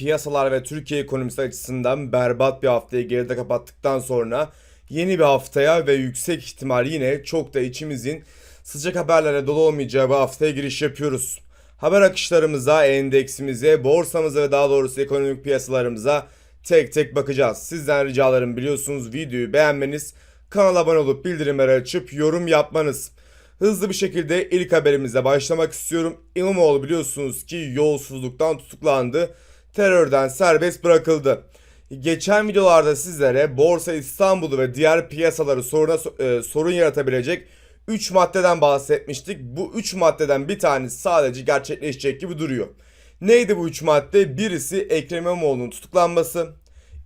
piyasalar ve Türkiye ekonomisi açısından berbat bir haftayı geride kapattıktan sonra yeni bir haftaya ve yüksek ihtimal yine çok da içimizin sıcak haberlere dolu olmayacağı bir haftaya giriş yapıyoruz. Haber akışlarımıza, endeksimize, borsamıza ve daha doğrusu ekonomik piyasalarımıza tek tek bakacağız. Sizden ricalarım biliyorsunuz videoyu beğenmeniz, kanala abone olup bildirimleri açıp yorum yapmanız. Hızlı bir şekilde ilk haberimize başlamak istiyorum. İmamoğlu biliyorsunuz ki yolsuzluktan tutuklandı. Terörden serbest bırakıldı. Geçen videolarda sizlere Borsa İstanbul'u ve diğer piyasaları soruna, e, sorun yaratabilecek 3 maddeden bahsetmiştik. Bu 3 maddeden bir tanesi sadece gerçekleşecek gibi duruyor. Neydi bu 3 madde? Birisi Ekrem İmamoğlu'nun tutuklanması.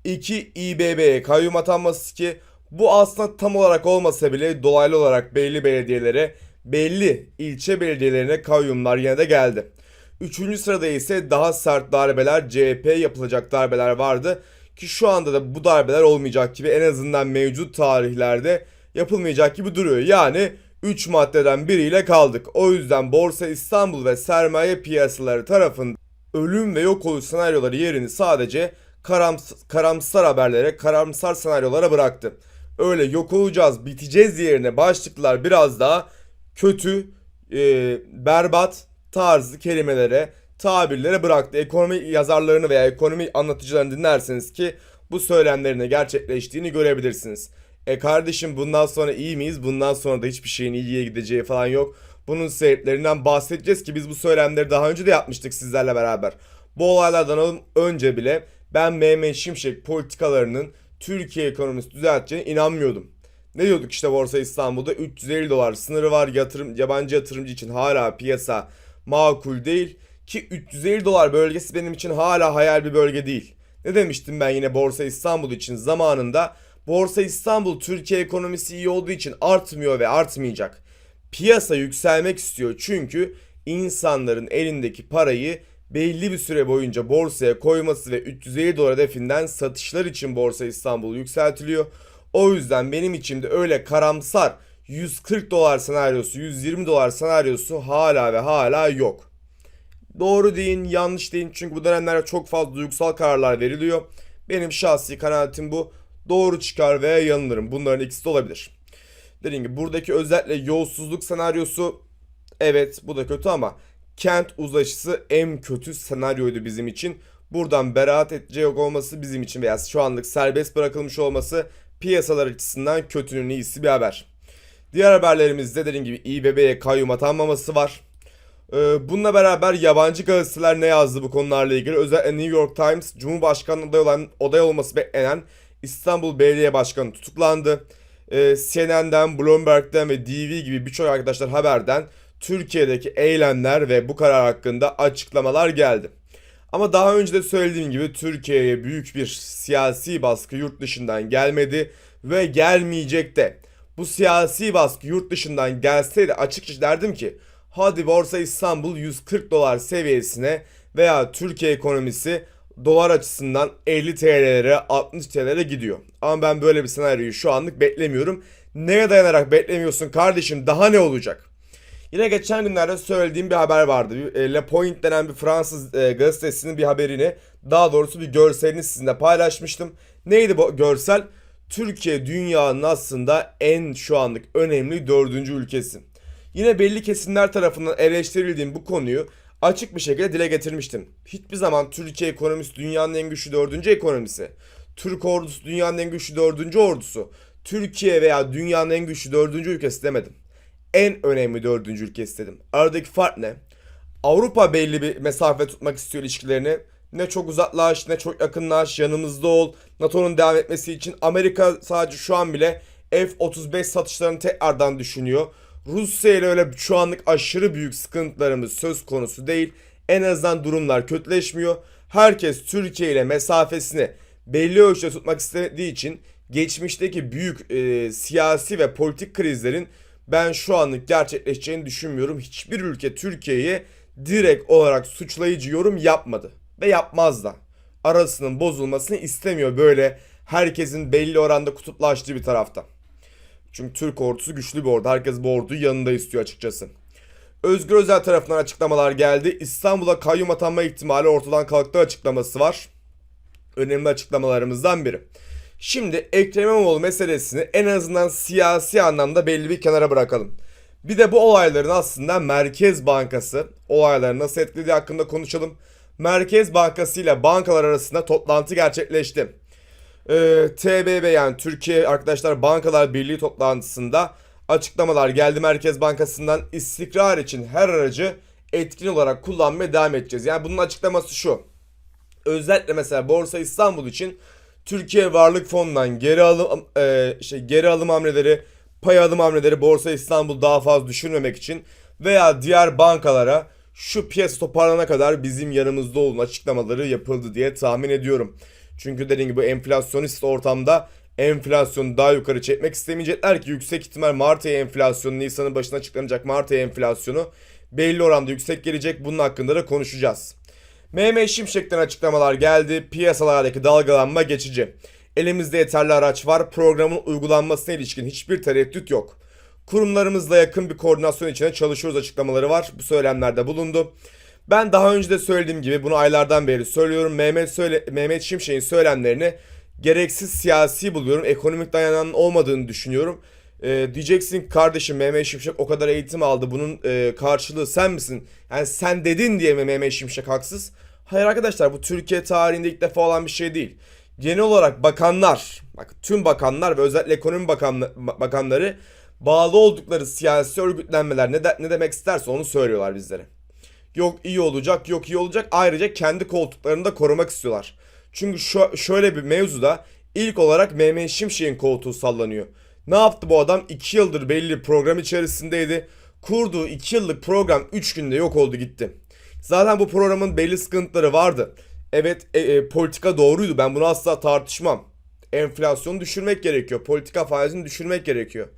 2. İBB'ye kayyum atanması ki bu aslında tam olarak olmasa bile dolaylı olarak belli belediyelere, belli ilçe belediyelerine kayyumlar yine de geldi. Üçüncü sırada ise daha sert darbeler, CHP yapılacak darbeler vardı. Ki şu anda da bu darbeler olmayacak gibi en azından mevcut tarihlerde yapılmayacak gibi duruyor. Yani 3 maddeden biriyle kaldık. O yüzden Borsa İstanbul ve sermaye piyasaları tarafından ölüm ve yok oluş senaryoları yerini sadece karams- karamsar haberlere, karamsar senaryolara bıraktı. Öyle yok olacağız, biteceğiz yerine başlıklar biraz daha kötü, e, berbat tarzı kelimelere, tabirlere bıraktı. Ekonomi yazarlarını veya ekonomi anlatıcılarını dinlerseniz ki bu söylemlerine gerçekleştiğini görebilirsiniz. E kardeşim bundan sonra iyi miyiz? Bundan sonra da hiçbir şeyin iyiye gideceği falan yok. Bunun sebeplerinden bahsedeceğiz ki biz bu söylemleri daha önce de yapmıştık sizlerle beraber. Bu olaylardan önce bile ben Mehmet Şimşek politikalarının Türkiye ekonomisi düzelteceğine inanmıyordum. Ne diyorduk işte Borsa İstanbul'da 350 dolar sınırı var yatırım yabancı yatırımcı için hala piyasa makul değil ki 350 dolar bölgesi benim için hala hayal bir bölge değil. Ne demiştim ben yine Borsa İstanbul için zamanında Borsa İstanbul Türkiye ekonomisi iyi olduğu için artmıyor ve artmayacak. Piyasa yükselmek istiyor çünkü insanların elindeki parayı belli bir süre boyunca borsaya koyması ve 350 dolar hedefinden satışlar için Borsa İstanbul yükseltiliyor. O yüzden benim içimde öyle karamsar 140 dolar senaryosu, 120 dolar senaryosu hala ve hala yok. Doğru deyin, yanlış deyin çünkü bu dönemlerde çok fazla duygusal kararlar veriliyor. Benim şahsi kanaatim bu. Doğru çıkar veya yanılırım. Bunların ikisi de olabilir. Dediğim gibi buradaki özellikle yolsuzluk senaryosu evet bu da kötü ama kent uzlaşısı en kötü senaryoydu bizim için. Buradan beraat edecek olması bizim için veya şu anlık serbest bırakılmış olması piyasalar açısından kötünün iyisi bir haber. Diğer haberlerimizde dediğim gibi İBB'ye kayyum atanmaması var. Ee, bununla beraber yabancı gazeteler ne yazdı bu konularla ilgili? Özellikle New York Times, Cumhurbaşkanı aday olan aday olması beklenen İstanbul Belediye Başkanı tutuklandı. Ee, CNN'den, Bloomberg'den ve DV gibi birçok arkadaşlar haberden Türkiye'deki eylemler ve bu karar hakkında açıklamalar geldi. Ama daha önce de söylediğim gibi Türkiye'ye büyük bir siyasi baskı yurt dışından gelmedi ve gelmeyecek de. Bu siyasi baskı yurt dışından gelseydi açıkça derdim ki hadi Borsa İstanbul 140 dolar seviyesine veya Türkiye ekonomisi dolar açısından 50 TL'lere 60 TL'lere gidiyor. Ama ben böyle bir senaryoyu şu anlık beklemiyorum. Neye dayanarak beklemiyorsun kardeşim daha ne olacak? Yine geçen günlerde söylediğim bir haber vardı. E, Le Point denen bir Fransız e, gazetesinin bir haberini daha doğrusu bir görselini sizinle paylaşmıştım. Neydi bu görsel? Türkiye dünyanın aslında en şu anlık önemli dördüncü ülkesi. Yine belli kesimler tarafından eleştirildiğim bu konuyu açık bir şekilde dile getirmiştim. Hiçbir zaman Türkiye ekonomisi dünyanın en güçlü dördüncü ekonomisi. Türk ordusu dünyanın en güçlü dördüncü ordusu. Türkiye veya dünyanın en güçlü dördüncü ülkesi demedim. En önemli dördüncü ülke istedim. Aradaki fark ne? Avrupa belli bir mesafe tutmak istiyor ilişkilerini. Ne çok uzaklaş ne çok yakınlaş yanımızda ol. NATO'nun devam etmesi için Amerika sadece şu an bile F-35 satışlarını tekrardan düşünüyor. Rusya ile öyle şu anlık aşırı büyük sıkıntılarımız söz konusu değil. En azından durumlar kötüleşmiyor. Herkes Türkiye ile mesafesini belli ölçüde tutmak istediği için geçmişteki büyük e, siyasi ve politik krizlerin ben şu anlık gerçekleşeceğini düşünmüyorum. Hiçbir ülke Türkiye'yi direkt olarak suçlayıcı yorum yapmadı ve yapmaz da. Arasının bozulmasını istemiyor böyle herkesin belli oranda kutuplaştığı bir tarafta. Çünkü Türk ordusu güçlü bir ordu. Herkes bu orduyu yanında istiyor açıkçası. Özgür Özel tarafından açıklamalar geldi. İstanbul'a kayyum atanma ihtimali ortadan kalktı açıklaması var. Önemli açıklamalarımızdan biri. Şimdi Ekrem İmamoğlu meselesini en azından siyasi anlamda belli bir kenara bırakalım. Bir de bu olayların aslında Merkez Bankası olayları nasıl etkilediği hakkında konuşalım. Merkez Bankası ile bankalar arasında toplantı gerçekleşti. Ee, TBB yani Türkiye Arkadaşlar Bankalar Birliği toplantısında açıklamalar geldi Merkez Bankası'ndan istikrar için her aracı etkin olarak kullanmaya devam edeceğiz. Yani bunun açıklaması şu. Özellikle mesela Borsa İstanbul için Türkiye Varlık Fonu'ndan geri alım e, şey geri alım hamleleri, pay alım hamleleri Borsa İstanbul daha fazla düşürmemek için veya diğer bankalara şu piyasa toparlanana kadar bizim yanımızda olun açıklamaları yapıldı diye tahmin ediyorum. Çünkü dediğim gibi enflasyonist ortamda enflasyonu daha yukarı çekmek istemeyecekler ki yüksek ihtimal Mart ayı enflasyonu Nisan'ın başına açıklanacak Mart ayı enflasyonu belli oranda yüksek gelecek. Bunun hakkında da konuşacağız. Mehmet Şimşek'ten açıklamalar geldi. Piyasalardaki dalgalanma geçici. Elimizde yeterli araç var. Programın uygulanmasına ilişkin hiçbir tereddüt yok. Kurumlarımızla yakın bir koordinasyon içinde çalışıyoruz açıklamaları var. Bu söylemlerde bulundu. Ben daha önce de söylediğim gibi bunu aylardan beri söylüyorum. Mehmet söyle Mehmet Şimşek'in söylemlerini gereksiz siyasi buluyorum. Ekonomik dayanan olmadığını düşünüyorum. Ee, diyeceksin kardeşim Mehmet Şimşek o kadar eğitim aldı. Bunun e, karşılığı sen misin? Yani sen dedin diye mi Mehmet Şimşek haksız? Hayır arkadaşlar bu Türkiye tarihinde ilk defa olan bir şey değil. Genel olarak bakanlar, bak tüm bakanlar ve özellikle ekonomi bakanlı, bakanları bağlı oldukları siyasi örgütlenmeler ne, de, ne demek isterse onu söylüyorlar bizlere. Yok iyi olacak, yok iyi olacak. Ayrıca kendi koltuklarını da korumak istiyorlar. Çünkü şöyle bir mevzuda ilk olarak Mehmet Şimşek'in koltuğu sallanıyor. Ne yaptı bu adam? 2 yıldır belli program içerisindeydi. Kurduğu 2 yıllık program 3 günde yok oldu gitti. Zaten bu programın belli sıkıntıları vardı. Evet e, e, politika doğruydu ben bunu asla tartışmam. Enflasyonu düşürmek gerekiyor. Politika faizini düşürmek gerekiyor.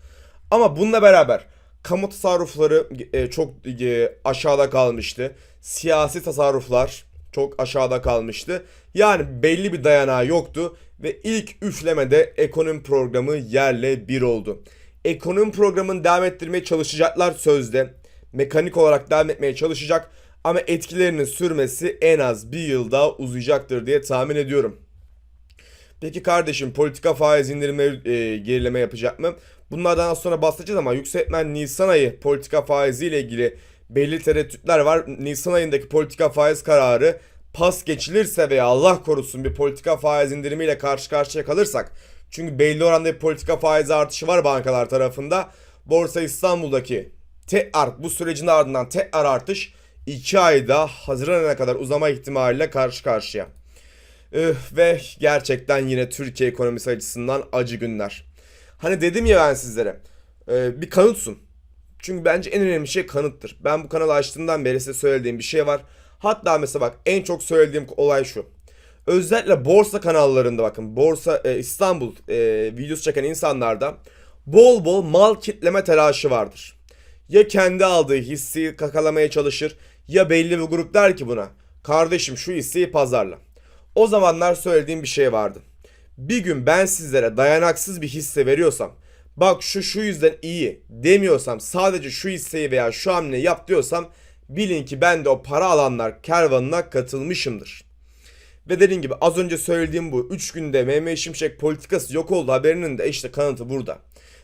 Ama bununla beraber kamu tasarrufları e, çok e, aşağıda kalmıştı. Siyasi tasarruflar çok aşağıda kalmıştı. Yani belli bir dayanağı yoktu ve ilk üflemede ekonomi programı yerle bir oldu. Ekonomi programını devam ettirmeye çalışacaklar sözde. Mekanik olarak devam etmeye çalışacak ama etkilerinin sürmesi en az bir yıl daha uzayacaktır diye tahmin ediyorum. Peki kardeşim politika faiz indirimi e, gerileme yapacak mı? Bunlardan az sonra bahsedeceğiz ama yükseltmen Nisan ayı politika faizi ile ilgili belli tereddütler var. Nisan ayındaki politika faiz kararı pas geçilirse veya Allah korusun bir politika faiz indirimiyle karşı karşıya kalırsak çünkü belli oranda bir politika faiz artışı var bankalar tarafında. Borsa İstanbul'daki tekrar bu sürecin ardından tekrar artış 2 ayda Haziran ayına kadar uzama ihtimaliyle karşı karşıya. Üf, ve gerçekten yine Türkiye ekonomisi açısından acı günler. Hani dedim ya ben sizlere e, bir kanıtsun. Çünkü bence en önemli şey kanıttır. Ben bu kanalı açtığımdan beri size söylediğim bir şey var. Hatta mesela bak en çok söylediğim olay şu. Özellikle borsa kanallarında bakın borsa e, İstanbul e, videosu çeken insanlarda bol bol mal kitleme telaşı vardır. Ya kendi aldığı hisseyi kakalamaya çalışır ya belli bir grup der ki buna kardeşim şu hisseyi pazarla. O zamanlar söylediğim bir şey vardı. Bir gün ben sizlere dayanaksız bir hisse veriyorsam bak şu şu yüzden iyi demiyorsam sadece şu hisseyi veya şu hamleyi yap diyorsam bilin ki ben de o para alanlar kervanına katılmışımdır. Ve dediğim gibi az önce söylediğim bu 3 günde Mehmet Şimşek politikası yok oldu haberinin de işte kanıtı burada.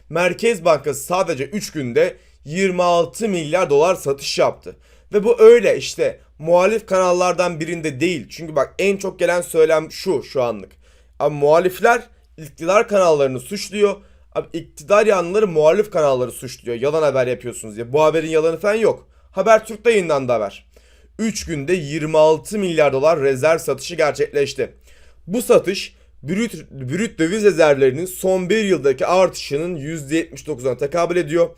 Merkez Bankası sadece 3 günde 26 milyar dolar satış yaptı. Ve bu öyle işte muhalif kanallardan birinde değil. Çünkü bak en çok gelen söylem şu şu anlık. Ama muhalifler iktidar kanallarını suçluyor. Abi iktidar yanlıları muhalif kanalları suçluyor. Yalan haber yapıyorsunuz diye. Bu haberin yalanı falan yok. Habertürk'te yayınlandı haber. 3 günde 26 milyar dolar rezerv satışı gerçekleşti. Bu satış brüt, brüt döviz rezervlerinin son bir yıldaki artışının %79'una tekabül ediyor.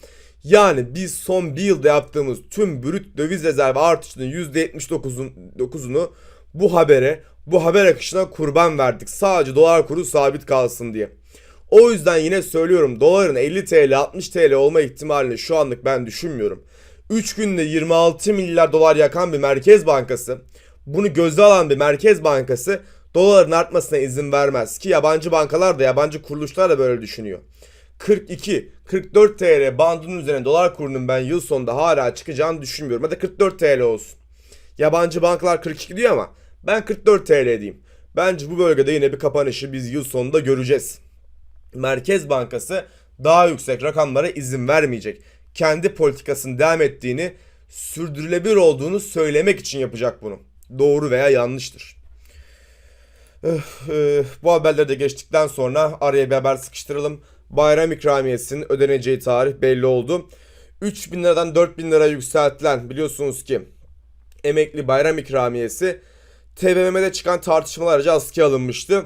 Yani biz son bir yılda yaptığımız tüm brüt döviz rezervi artışının %79'unu bu habere, bu haber akışına kurban verdik. Sadece dolar kuru sabit kalsın diye. O yüzden yine söylüyorum doların 50 TL 60 TL olma ihtimalini şu anlık ben düşünmüyorum. 3 günde 26 milyar dolar yakan bir merkez bankası, bunu göze alan bir merkez bankası doların artmasına izin vermez ki yabancı bankalar da yabancı kuruluşlar da böyle düşünüyor. 42-44 TL bandının üzerine dolar kurunun ben yıl sonunda hala çıkacağını düşünmüyorum. Hadi 44 TL olsun. Yabancı bankalar 42 diyor ama ben 44 TL diyeyim. Bence bu bölgede yine bir kapanışı biz yıl sonunda göreceğiz. Merkez Bankası daha yüksek rakamlara izin vermeyecek. Kendi politikasının devam ettiğini, sürdürülebilir olduğunu söylemek için yapacak bunu. Doğru veya yanlıştır. Bu haberleri de geçtikten sonra araya bir haber sıkıştıralım. Bayram ikramiyesinin ödeneceği tarih belli oldu. 3000 liradan 4000 lira yükseltilen biliyorsunuz ki emekli bayram ikramiyesi TBMM'de çıkan tartışmalarca askıya alınmıştı.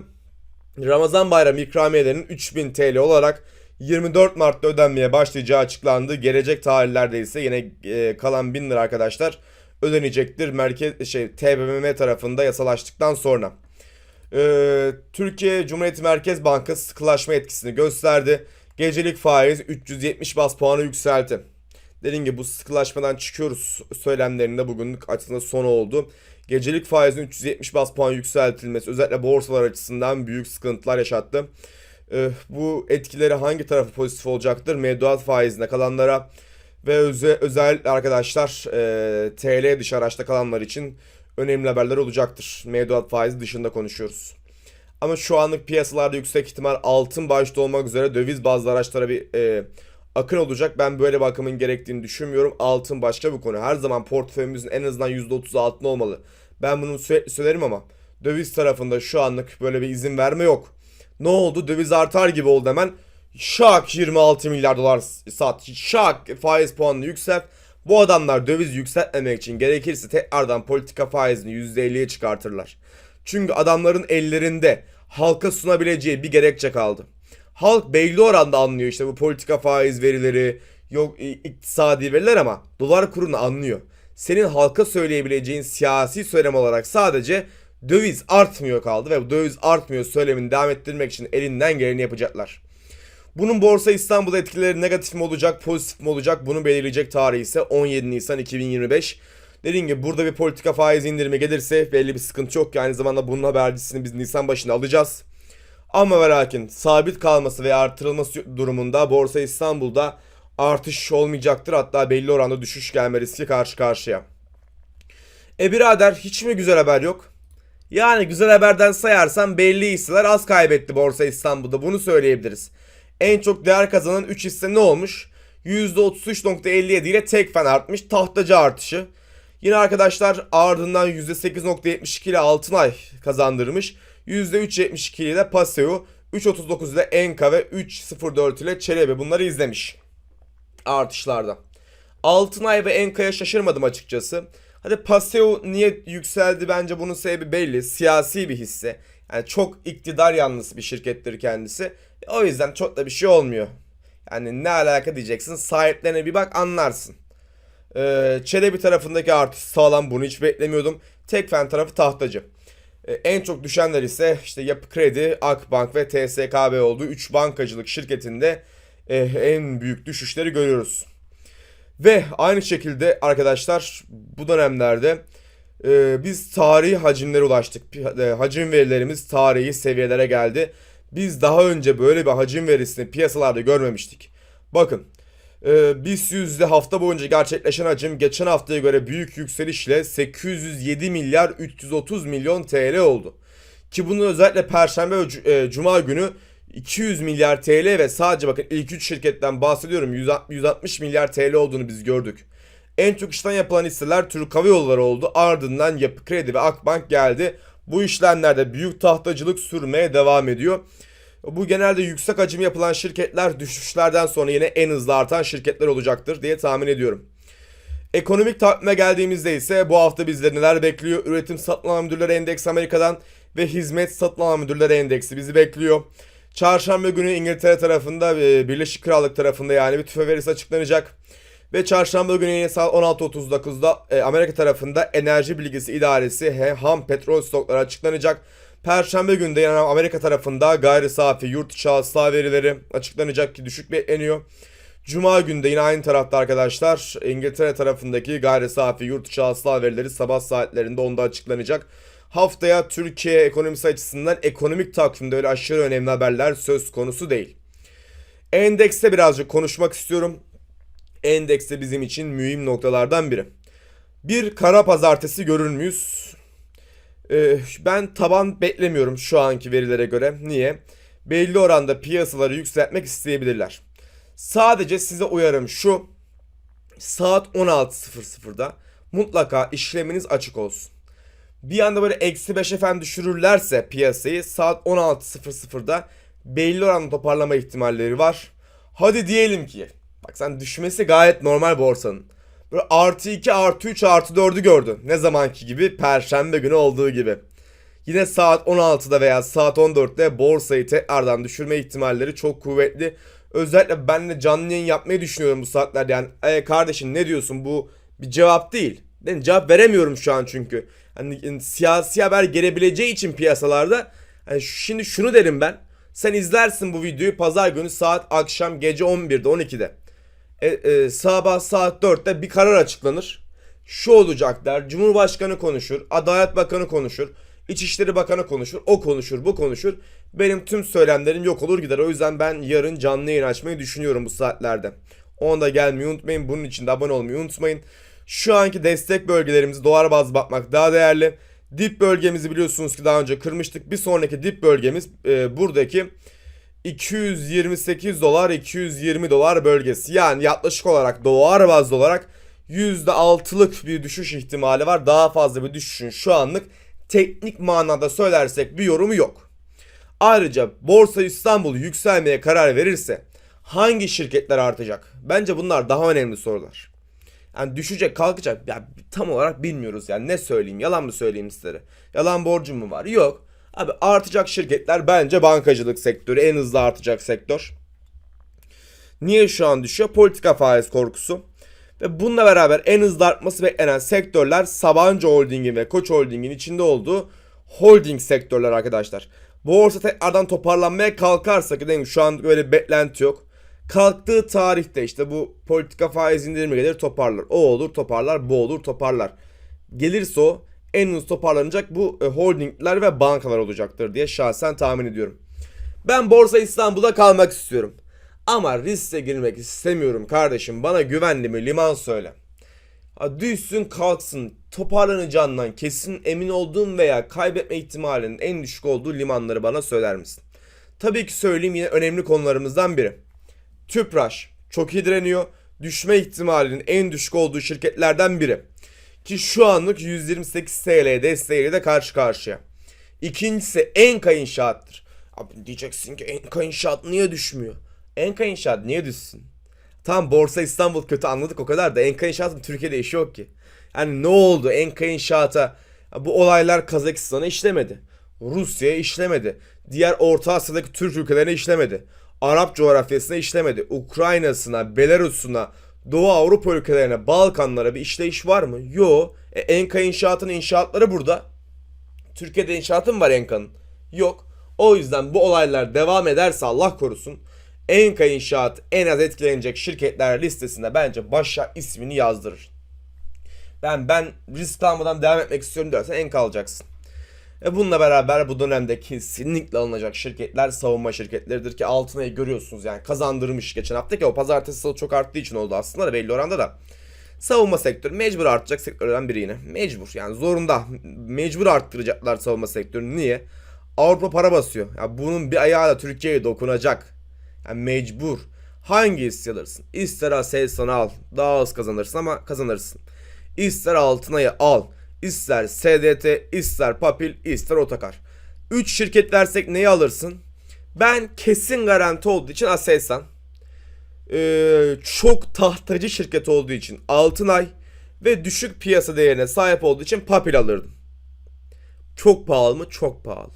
Ramazan bayramı ikramiyelerinin 3000 TL olarak 24 Mart'ta ödenmeye başlayacağı açıklandı. Gelecek tarihlerde ise yine e, kalan 1000 lira arkadaşlar ödenecektir. Merkez şey TBMM tarafında yasalaştıktan sonra. Ee, Türkiye Cumhuriyeti Merkez Bankası sıkılaşma etkisini gösterdi. Gecelik faiz 370 bas puanı yükseltti. Dediğim gibi bu sıkılaşmadan çıkıyoruz söylemlerinde bugünlük aslında son oldu. Gecelik faizin 370 bas puan yükseltilmesi özellikle borsalar açısından büyük sıkıntılar yaşattı. Ee, bu etkileri hangi tarafı pozitif olacaktır? Mevduat faizine kalanlara ve öze, özel arkadaşlar e, TL dışı araçta kalanlar için önemli haberler olacaktır. Mevduat faizi dışında konuşuyoruz. Ama şu anlık piyasalarda yüksek ihtimal altın başta olmak üzere döviz bazlı araçlara bir e, akın olacak. Ben böyle bir akımın gerektiğini düşünmüyorum. Altın başka bir konu. Her zaman portföyümüzün en azından %30 altın olmalı. Ben bunu söylerim ama döviz tarafında şu anlık böyle bir izin verme yok. Ne oldu? Döviz artar gibi oldu hemen. Şak 26 milyar dolar sat. Şak faiz puanını yükselt. Bu adamlar döviz yükseltmemek için gerekirse tekrardan politika faizini %50'ye çıkartırlar. Çünkü adamların ellerinde halka sunabileceği bir gerekçe kaldı. Halk belli oranda anlıyor işte bu politika faiz verileri, yok iktisadi veriler ama dolar kurunu anlıyor. Senin halka söyleyebileceğin siyasi söylem olarak sadece döviz artmıyor kaldı ve bu döviz artmıyor söylemini devam ettirmek için elinden geleni yapacaklar. Bunun Borsa İstanbul etkileri negatif mi olacak, pozitif mi olacak bunu belirleyecek tarih ise 17 Nisan 2025. Dediğim gibi burada bir politika faiz indirimi gelirse belli bir sıkıntı yok ki aynı zamanda bunun habercisini biz Nisan başında alacağız. Ama ve lakin sabit kalması veya artırılması durumunda Borsa İstanbul'da artış olmayacaktır. Hatta belli oranda düşüş gelme riski karşı karşıya. E birader hiç mi güzel haber yok? Yani güzel haberden sayarsan belli hisseler az kaybetti Borsa İstanbul'da bunu söyleyebiliriz. En çok değer kazanan 3 hisse ne olmuş? %33.57 ile Tekfen artmış tahtacı artışı. Yine arkadaşlar ardından %8.72 ile Altınay kazandırmış. %3.72 ile de Paseo, 3.39 ile Enka ve 3.04 ile Çelebi bunları izlemiş. Artışlarda. Altınay ve Enka'ya şaşırmadım açıkçası. Hadi Paseo niye yükseldi bence bunun sebebi belli. Siyasi bir hisse. Yani çok iktidar yanlısı bir şirkettir kendisi. O yüzden çok da bir şey olmuyor. Yani ne alaka diyeceksin sahiplerine bir bak anlarsın. Ee, Çelebi tarafındaki artış sağlam bunu hiç beklemiyordum. Tekfen tarafı tahtacı. Ee, en çok düşenler ise işte Yapı Kredi, Akbank ve TSKB olduğu 3 bankacılık şirketinde e, en büyük düşüşleri görüyoruz. Ve aynı şekilde arkadaşlar bu dönemlerde e, biz tarihi hacimlere ulaştık. E, hacim verilerimiz tarihi seviyelere geldi. Biz daha önce böyle bir hacim verisini piyasalarda görmemiştik. Bakın e, BIST yüzde hafta boyunca gerçekleşen hacim geçen haftaya göre büyük yükselişle 807 milyar 330 milyon TL oldu. Ki bunu özellikle Perşembe ve e, Cuma günü 200 milyar TL ve sadece bakın ilk 3 şirketten bahsediyorum 160 milyar TL olduğunu biz gördük. En çok işlem yapılan hisseler Türk Hava Yolları oldu. Ardından Yapı Kredi ve Akbank geldi. Bu işlemlerde büyük tahtacılık sürmeye devam ediyor. Bu genelde yüksek hacim yapılan şirketler düşüşlerden sonra yine en hızlı artan şirketler olacaktır diye tahmin ediyorum. Ekonomik takvime geldiğimizde ise bu hafta bizleri neler bekliyor? Üretim satın alma müdürleri endeksi Amerika'dan ve hizmet satın alma müdürleri endeksi bizi bekliyor. Çarşamba günü İngiltere tarafında ve Birleşik Krallık tarafında yani bir tüfe verisi açıklanacak. Ve çarşamba günü yine saat 16.39'da e, Amerika tarafında Enerji Bilgisi İdaresi ham petrol stokları açıklanacak. Perşembe günü de yani Amerika tarafında gayri safi yurt içi hasıla verileri açıklanacak ki düşük bekleniyor. Cuma günde yine aynı tarafta arkadaşlar İngiltere tarafındaki gayri safi yurt içi hasıla verileri sabah saatlerinde onda açıklanacak. Haftaya Türkiye ekonomisi açısından ekonomik takvimde öyle aşırı önemli haberler söz konusu değil. Endekste birazcık konuşmak istiyorum. Endekste bizim için mühim noktalardan biri. Bir kara pazartesi görür müyüz? Ee, ben taban beklemiyorum şu anki verilere göre. Niye? Belli oranda piyasaları yükseltmek isteyebilirler. Sadece size uyarım şu. Saat 16.00'da mutlaka işleminiz açık olsun. Bir anda böyle eksi 5'e falan düşürürlerse piyasayı saat 16.00'da belli oranda toparlama ihtimalleri var. Hadi diyelim ki bak sen düşmesi gayet normal borsanın. Böyle artı 2 artı 3 artı 4'ü gördü. Ne zamanki gibi perşembe günü olduğu gibi. Yine saat 16'da veya saat 14'te borsayı tekrardan düşürme ihtimalleri çok kuvvetli. Özellikle ben de canlı yayın yapmayı düşünüyorum bu saatlerde. Yani "E, kardeşim ne diyorsun bu bir cevap değil. Ben cevap veremiyorum şu an çünkü. Hani yani siyasi haber gelebileceği için piyasalarda. Hani şimdi şunu derim ben. Sen izlersin bu videoyu pazar günü saat akşam gece 11'de 12'de. E, e, sabah saat 4'te bir karar açıklanır. Şu olacak der. Cumhurbaşkanı konuşur. Adalet Bakanı konuşur. İçişleri Bakanı konuşur. O konuşur. Bu konuşur. Benim tüm söylemlerim yok olur gider. O yüzden ben yarın canlı yayın açmayı düşünüyorum bu saatlerde. Onu da gelmeyi unutmayın. Bunun için de abone olmayı unutmayın. Şu anki destek bölgelerimizi dolar bazlı bakmak daha değerli. Dip bölgemizi biliyorsunuz ki daha önce kırmıştık. Bir sonraki dip bölgemiz e, buradaki 228 dolar 220 dolar bölgesi. Yani yaklaşık olarak dolar bazlı olarak %6'lık bir düşüş ihtimali var. Daha fazla bir düşüşün şu anlık teknik manada söylersek bir yorumu yok. Ayrıca Borsa İstanbul yükselmeye karar verirse hangi şirketler artacak? Bence bunlar daha önemli sorular. Yani düşecek kalkacak ya tam olarak bilmiyoruz yani ne söyleyeyim yalan mı söyleyeyim sizlere yalan borcum mu var yok abi artacak şirketler bence bankacılık sektörü en hızlı artacak sektör. Niye şu an düşüyor? Politika faiz korkusu. Ve bununla beraber en hızlı artması beklenen sektörler Sabancı Holding'in ve Koç Holding'in içinde olduğu holding sektörler arkadaşlar. Borsa tekrardan toparlanmaya kalkarsa ki şu an böyle beklenti yok. Kalktığı tarihte işte bu politika faiz indirimi gelir toparlar. O olur toparlar, bu olur toparlar. Gelirse o en hızlı toparlanacak bu e, holdingler ve bankalar olacaktır diye şahsen tahmin ediyorum. Ben Borsa İstanbul'da kalmak istiyorum. Ama riske girmek istemiyorum kardeşim. Bana güvenli mi liman söyle. Düşsün kalksın toparlanacağından kesin emin olduğun veya kaybetme ihtimalinin en düşük olduğu limanları bana söyler misin? Tabii ki söyleyeyim yine önemli konularımızdan biri. Tüpraş çok iyi direniyor. Düşme ihtimalinin en düşük olduğu şirketlerden biri. Ki şu anlık 128 TL desteğiyle de karşı karşıya. İkincisi Enka İnşaat'tır. Abi diyeceksin ki Enka İnşaat niye düşmüyor? Enka İnşaat niye düşsün? Tam Borsa İstanbul kötü anladık o kadar da Enka İnşaat'ın Türkiye'de işi yok ki. Yani ne oldu Enka İnşaat'a bu olaylar Kazakistan'a işlemedi. Rusya'ya işlemedi. Diğer Orta Asya'daki Türk ülkelerine işlemedi. Arap coğrafyasına işlemedi. Ukrayna'sına, Belarus'una, Doğu Avrupa ülkelerine, Balkanlara bir işleyiş var mı? Yo. E, Enka İnşaat'ın inşaatları burada. Türkiye'de inşaatı mı var Enka'nın? Yok. O yüzden bu olaylar devam ederse Allah korusun Enka İnşaat en az etkilenecek şirketler listesinde bence başa ismini yazdırır. Ben ben risk almadan devam etmek istiyorum dersen Enka alacaksın. E bununla beraber bu dönemde kesinlikle alınacak şirketler savunma şirketleridir ki Altınay'ı görüyorsunuz yani kazandırmış geçen hafta ki o pazartesi salı çok arttığı için oldu aslında da belli oranda da. Savunma sektörü mecbur artacak sektörlerden biri yine. Mecbur yani zorunda. Mecbur arttıracaklar savunma sektörünü. Niye? Avrupa para basıyor. Ya bunun bir ayağı da Türkiye'ye dokunacak. Yani mecbur. Hangi hisse alırsın? İster Aselsan'ı al. Daha az kazanırsın ama kazanırsın. İster Altınay'ı al. İster SDT, ister Papil, ister Otakar. 3 şirket versek neyi alırsın? Ben kesin garanti olduğu için Aselsan. Ee, çok tahtacı şirket olduğu için Altınay ve düşük piyasa değerine sahip olduğu için Papil alırdım. Çok pahalı mı? Çok pahalı.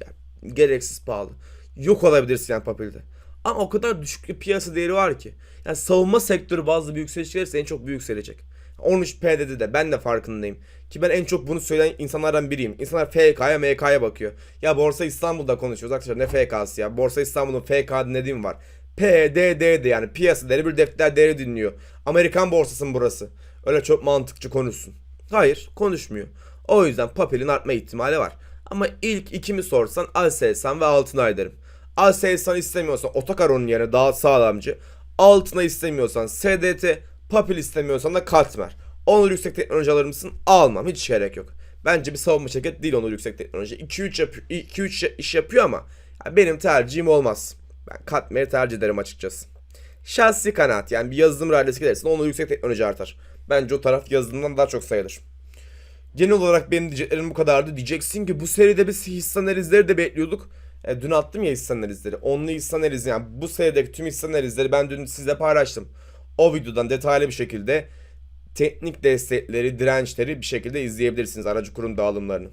Yani gereksiz pahalı. Yok olabilirsin yani Papil'de. Ama o kadar düşük bir piyasa değeri var ki. Yani savunma sektörü bazı bir yükseliş en çok büyük yükselecek. 13P dedi de ben de farkındayım. Ki ben en çok bunu söyleyen insanlardan biriyim. İnsanlar FK'ya MK'ya bakıyor. Ya Borsa İstanbul'da konuşuyoruz arkadaşlar ne FK'sı ya. Borsa İstanbul'un FK dediğim var. PDD'de yani piyasa değeri bir defter değeri dinliyor. Amerikan borsası mı burası? Öyle çok mantıkçı konuşsun. Hayır konuşmuyor. O yüzden Papel'in artma ihtimali var. Ama ilk ikimi sorsan Aselsan ve Altınay derim. Aselsan istemiyorsan Otakaron'un yerine daha sağlamcı. Altına istemiyorsan SDT, Papil istemiyorsan da Katmer. Onur yüksek teknoloji alır mısın? Almam. Hiç gerek yok. Bence bir savunma şirket değil Onur yüksek teknoloji. 2-3 yapıyor, 2-3 iş yapıyor ama benim tercihim olmaz. Ben Katmer'i tercih ederim açıkçası. Şahsi kanaat yani bir yazılım radyesi gelirsin Onur yüksek teknoloji artar. Bence o taraf yazılımdan daha çok sayılır. Genel olarak benim diyeceklerim bu kadardı. Diyeceksin ki bu seride biz hisse analizleri de bekliyorduk. E, dün attım ya hisse analizleri. Onlu hisse analizi yani bu serideki tüm hisse analizleri ben dün sizle paylaştım. O videodan detaylı bir şekilde teknik destekleri, dirençleri bir şekilde izleyebilirsiniz aracı kurum dağılımlarını.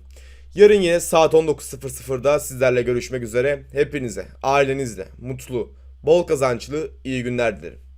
Yarın yine saat 19.00'da sizlerle görüşmek üzere. Hepinize, ailenizle mutlu, bol kazançlı, iyi günler dilerim.